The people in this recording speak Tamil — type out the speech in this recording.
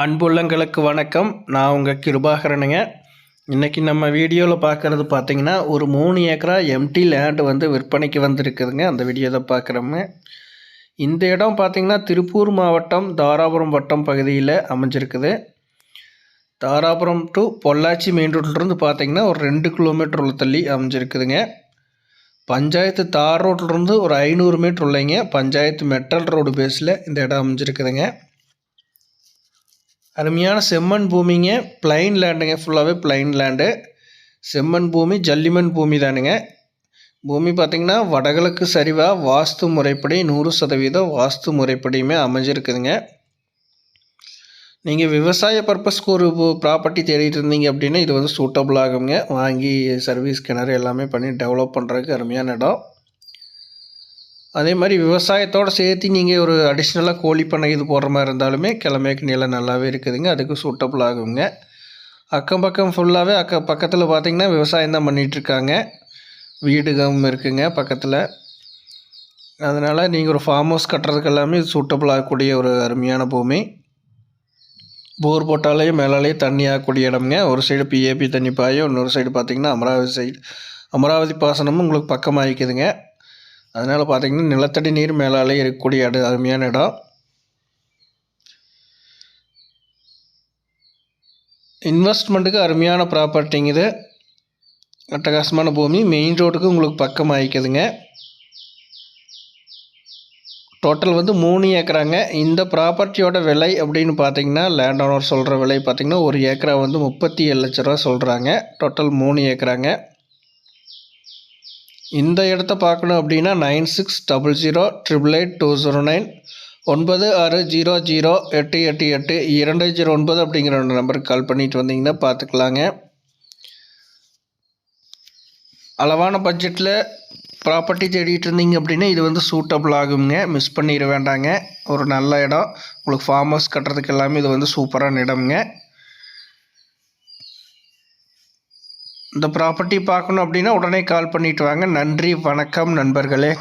அன்புள்ளங்களுக்கு வணக்கம். நான் உங்கள் கிருபாகரனுங்க. இன்றைக்கி நம்ம வீடியோவில் பார்க்குறது பார்த்திங்கன்னா ஒரு மூணு ஏக்கரா எம்டி லேண்டு வந்து விற்பனைக்கு வந்திருக்குதுங்க. அந்த வீடியோ தான் பார்க்குறோங்க இந்த இடம் பார்த்திங்கன்னா திருப்பூர் மாவட்டம் தாராபுரம் வட்டம் பகுதியில் அமைஞ்சிருக்குது. தாராபுரம் டு பொள்ளாச்சி மெயின் ரோட்லேருந்து பார்த்திங்கன்னா ஒரு ரெண்டு கிலோமீட்டர் உள்ள தள்ளி அமைஞ்சிருக்குதுங்க. பஞ்சாயத்து தார் ரோட்லேருந்து ஒரு ஐநூறு மீட்டர் உள்ளைங்க. பஞ்சாயத்து மெட்டல் ரோடு பேஸில் இந்த இடம் அமைஞ்சிருக்குதுங்க. அருமையான செம்மண் பூமிங்க. பிளைன் லேண்டுங்க ஃபுல்லாகவே பிளைன் லேண்டு செம்மண் பூமி ஜல்லிமண் பூமி தானுங்க. பூமி பார்த்திங்கன்னா வடகிழக்கு சரிவாக வாஸ்து முறைப்படி நூறு சதவீதம் வாஸ்து முறைப்படியுமே அமைஞ்சிருக்குதுங்க. நீங்கள் விவசாய பர்பஸ்க்கு ஒரு ப்ராப்பர்ட்டி தேடிட்டு இருந்தீங்க அப்படின்னா இது வந்து சூட்டபுள் ஆகுங்க. வாங்கி சர்வீஸ் கிணறு எல்லாமே பண்ணி டெவலப் பண்ணுறதுக்கு அருமையான இடம். அதே மாதிரி விவசாயத்தோடு சேர்த்து நீங்கள் ஒரு அடிஷ்னலாக கோழி பண்ணை இது போடுற மாதிரி இருந்தாலுமே கிழமைக்கு நிலம் நல்லாவே இருக்குதுங்க. அதுக்கு சூட்டபுள் ஆகுங்க. அக்கம் பக்கம் ஃபுல்லாகவே அக்க பக்கத்தில் பார்த்திங்கன்னா விவசாயம் தான் பண்ணிகிட்ருக்காங்க வீடுகளும் இருக்குங்க பக்கத்தில். அதனால் நீங்கள் ஒரு ஃபார்ம் ஹவுஸ் கட்டுறதுக்கு எல்லாமே சூட்டபுள் ஆகக்கூடிய ஒரு அருமையான பூமி. போர் போட்டாலேயும் மேலாலேயே தண்ணி ஆகக்கூடிய இடம்ங்க. ஒரு சைடு பிஏபி தண்ணி பாயும் இன்னொரு சைடு பார்த்திங்கன்னா அமராவதி சைடு அமராவதி பாசனமும் உங்களுக்கு பக்கமாக இருக்குதுங்க. அதனால் பார்த்திங்கன்னா நிலத்தடி நீர் மேலாலே இருக்கக்கூடிய இடம் அருமையான இடம். இன்வெஸ்ட்மெண்ட்டுக்கு அருமையான ப்ராப்பர்ட்டிங்க இது அட்டகாசமான பூமி. மெயின் ரோடுக்கு உங்களுக்கு பக்கம் ஆகிக்குதுங்க டோட்டல் வந்து மூணு ஏக்கராங்க. இந்த ப்ராப்பர்ட்டியோட விலை அப்படின்னு பார்த்தீங்கன்னா லேண்ட் ஓனர் சொல்கிற விலை பார்த்திங்கன்னா ஒரு ஏக்கரா வந்து முப்பத்தி ஏழு லட்ச ரூபா சொல்கிறாங்க டோட்டல் மூணு ஏக்கராங்க. இந்த இடத்த பார்க்கணும் அப்படின்னா nine six double zero triple eight two zero nine ஒன்பது ஆறு ஜீரோ ஜீரோ எட்டு எட்டு எட்டு இரண்டு ஜீரோ ஒன்பது அப்படிங்கிற ஒரு நம்பருக்கு கால் பண்ணிட்டு வந்தீங்கன்னா பார்த்துக்கலாங்க. அளவான பட்ஜெட்டில் ப்ராப்பர்ட்டி தேடிட்டு இருந்தீங்க அப்படின்னா இது வந்து சூட்டபிள் ஆகுங்க மிஸ் பண்ணிட வேண்டாங்க. ஒரு நல்ல இடம். உங்களுக்கு ஃபார்ம் ஹவுஸ் கட்டுறதுக்கு எல்லாமே இது வந்து சூப்பரான இடம்ங்க. இந்த ப்ராப்பர்ட்டி பார்க்கணும் அப்படின்னா உடனே கால் பண்ணிட்டு வாங்க. நன்றி வணக்கம் நண்பர்களே.